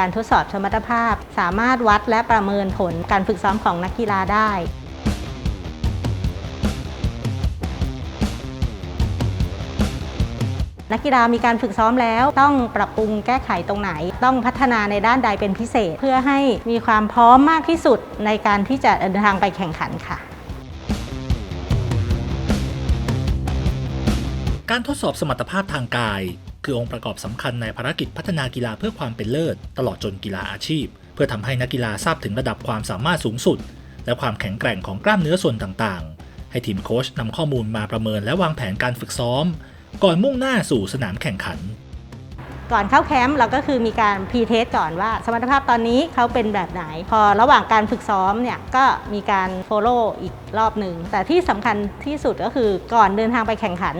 การทดสอบสมรรถภาพ สามารถวัดและประเมินผลการฝึกซ้อมของนักกีฬาได้นักกีฬามีการฝึกซ้อมแล้วต้องปรับปรุงแก้ไขตรงไหน ต้องพัฒนาในด้านใดเป็นพิเศษ เพื่อให้มีความพร้อมมากที่สุดในการที่จะเดินทางไปแข่งขันค่ะ การทดสอบสมรรถภาพทางกาย คือองค์ประกอบสำคัญในภารกิจพัฒนากีฬาเพื่อความเป็นเลิศ ตลอดจนกีฬาอาชีพ เพื่อทำให้นักกีฬาทราบถึงระดับความสามารถสูงสุด และความแข็งแกร่งของกล้ามเนื้อส่วนต่างๆ ให้ทีมโค้ชนำข้อมูลมาประเมินและวางแผนการฝึกซ้อม ก่อนมุ่งหน้าสู่สนามแข่งขัน ก่อนเข้าแคมป์เราก็คือมีการพรีเทสก่อนว่า สมรรถภาพตอนนี้เขาเป็นแบบไหน พอระหว่างการฝึกซ้อมเนี่ยก็มีการโฟโล่อีกรอบหนึ่ง แต่ที่สำคัญที่สุดก็คือก่อนเดินทางไปแข่งขัน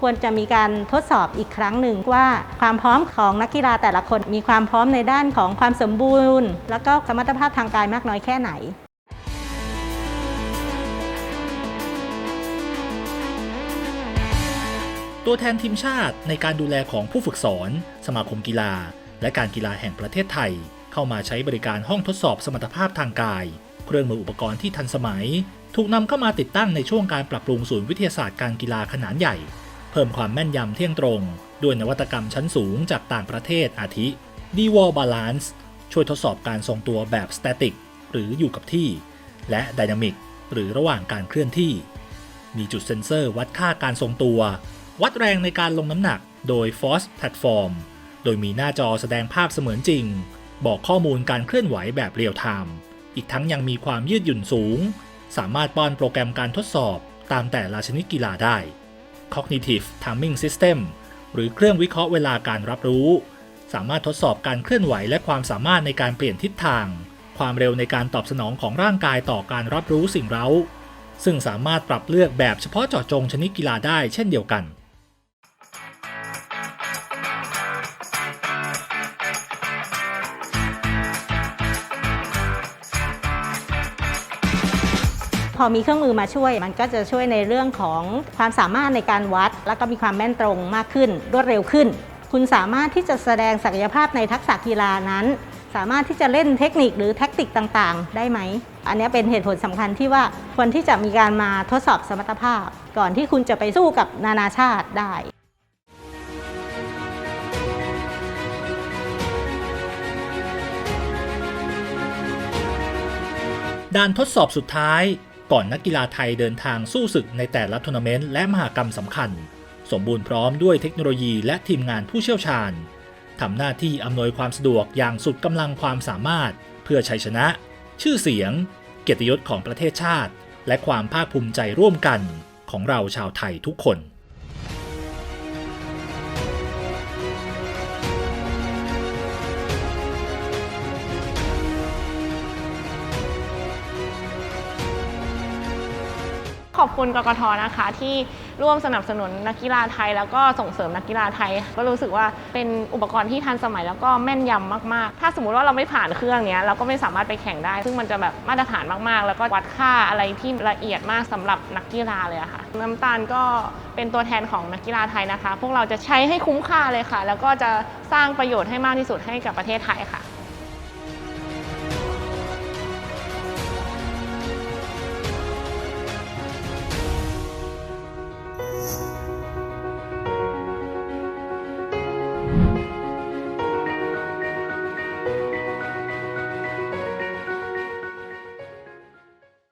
ควรจะมีการทดสอบอีกครั้งหนึ่งว่าความพร้อมของนักกีฬาแต่ละคนมีความพร้อมในด้านของความสมบูรณ์ แล้วก็สมรรถภาพทางกายมากน้อยแค่ไหน ตัวแทนทีมชาติในการดูแลของผู้ฝึกสอน สมาคมกีฬา และการกีฬาแห่งประเทศไทย เข้ามาใช้บริการห้องทดสอบสมรรถภาพทางกาย เครื่องมืออุปกรณ์ที่ทันสมัย ถูกนำเข้ามาติดตั้งในช่วงการปรับปรุงศูนย์วิทยาศาสตร์การกีฬาขนาดใหญ่ เพิ่มความแม่นยำเที่ยงตรง ด้วยนวัตกรรมชั้นสูงจากต่างประเทศอาทิ d w a l Balance ช่วยทดสอบการทรงตัวแบบ Static หรืออยู่กับที่ และ Dynamic หรือระหว่างการเคลื่อนที่ มีจุดเซ็นเซอร์วัดค่าการทรงตัว วัดแรงในการลงน้ำหนักโดย Force Platform โดยมีหน้าจอแสดงภาพเสมือนจริง บอกข้อมูลการเคลื่อนไหวแบบเรียลไทม์ อีกทั้งยังมีความยืดหยุ่นสูง สามารถป้อนโปรแกรมการทดสอบตามแต่ละชนิดกีฬาได้ Cognitive Timing System หรือเครื่องวิเคราะห์เวลาการรับรู้ สามารถทดสอบการเคลื่อนไหวและความสามารถในการเปลี่ยนทิศทาง ความเร็วในการตอบสนองของร่างกายต่อการรับรู้สิ่งเร้า ซึ่งสามารถปรับเลือกแบบเฉพาะเจาะจงชนิดกีฬาได้เช่นเดียวกัน อมีเครื่องมือมาช่วย มันก็จะช่วยในเรื่องของความสามารถในการวัด แล้วก็มีความแม่นตรงมากขึ้น รวดเร็วขึ้น คุณสามารถที่จะแสดงศักยภาพในทักษะกีฬานั้น สามารถที่จะเล่นเทคนิคหรือแท็กติกต่างๆ ได้ไหม อันนี้เป็นเหตุผลสำคัญที่ว่าควรที่จะมีการมาทดสอบสมรรถภาพ ก่อนที่คุณจะไปสู้กับนานาชาติได้ด่านทดสอบสุดท้าย ก่อนนักกีฬาไทยเดินทางสู้ศึกในแต่ละทัวร์นาเมนต์และมหากรรมสำคัญ สมบูรณ์พร้อมด้วยเทคโนโลยีและทีมงานผู้เชี่ยวชาญทำหน้าที่อำนวยความสะดวกอย่างสุดกำลังความสามารถ เพื่อชัยชนะ ชื่อเสียง เกียรติยศของประเทศชาติ และความภาคภูมิใจร่วมกันของเราชาวไทยทุกคน ขอบคุณกกทนะคะที่ร่วมสนับสนุนนักกีฬาไทย แล้วก็ส่งเสริมนักกีฬาไทย ก็รู้สึกว่าเป็นอุปกรณ์ที่ทันสมัยแล้วก็แม่นยำมากๆ ถ้าสมมุติว่าเราไม่ผ่านเครื่องเนี้ยเราก็ไม่สามารถไปแข่งได้ ซึ่งมันจะแบบมาตรฐานมากๆ แล้วก็วัดค่าอะไรที่ละเอียดมากสำหรับนักกีฬาเลยะค่ะ น้ำตาลก็เป็นตัวแทนของนักกีฬาไทยนะคะ พวกเราจะใช้ให้คุ้มค่าเลยค่ะ แล้วก็จะสร้างประโยชน์ให้มากที่สุดให้กับประเทศไทยค่ะ